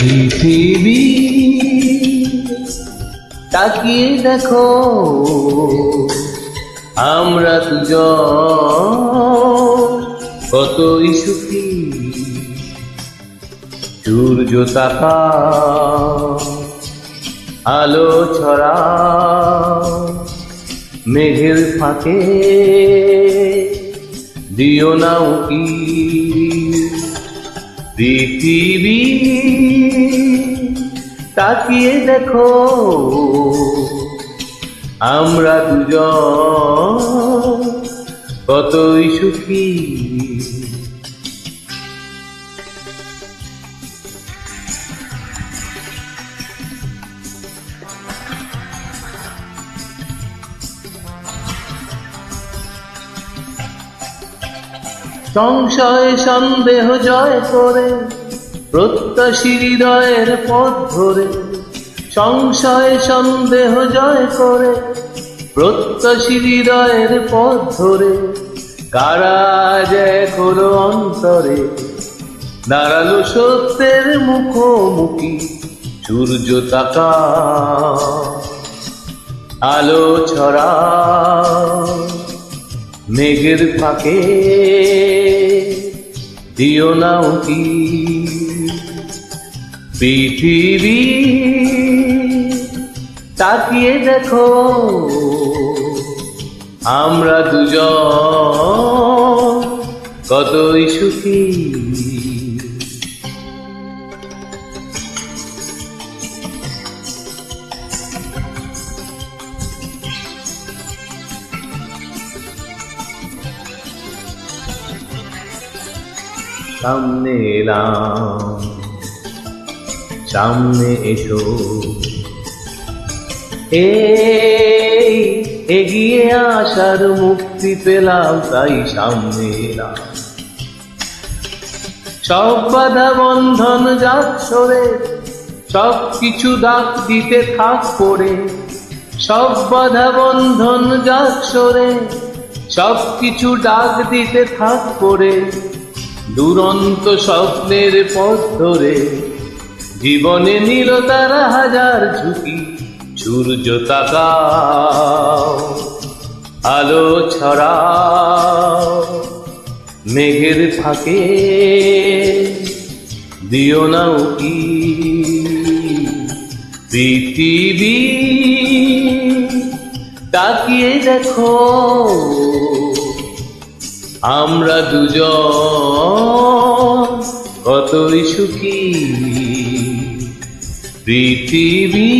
পৃথিবী। তাকিয়ে দেখো, আমরা দুজন কতই সুখী। সূর্য তাকা আলো ছড়া, মেঘের ফাঁকে দিও না উকি। পৃথিবী। তাকিয়ে দেখো আমরা দুজন কতই সুখী। সংশয় সন্দেহ জয় করে, প্রত্যাশী হৃদয়ের পথ ধরে। সংশয় সন্দেহ জয় করে, প্রত্যাশী হৃদয়ের পথ ধরে। কারাজ হলো অন্তরে, দাঁড়াল সত্যের মুখোমুখি, সূর্য তাকা, আলো ছড়া, মেঘের ফাঁকে। দিও না অতি। পৃথিবী তাকিয়ে দেখো আমরা দুজন কতই সুখী। সামনে এলাম। সামনে এসো। এই এগিয়ে আসার মুক্তি পেলাম, তাই সামনে এলাম। সব বাধা বন্ধন যাক সরে সব কিছু দাগ দিতে থাক পড়ে। সব বাধা বন্ধন যাক সরে সব কিছু ডাক দিতে থাক পড়ে। দুরন্ত স্বপ্নের পথ ধরে, জীবনে নিল তারা হাজার ঝুঁকি, সূর্য তাকাও, আলো ছড়াও, মেঘের ফাঁকে দিও না উকি, পৃথিবী তাকিয়ে দেখো, আমরা দুজন। কতই সুখী। পৃথিবী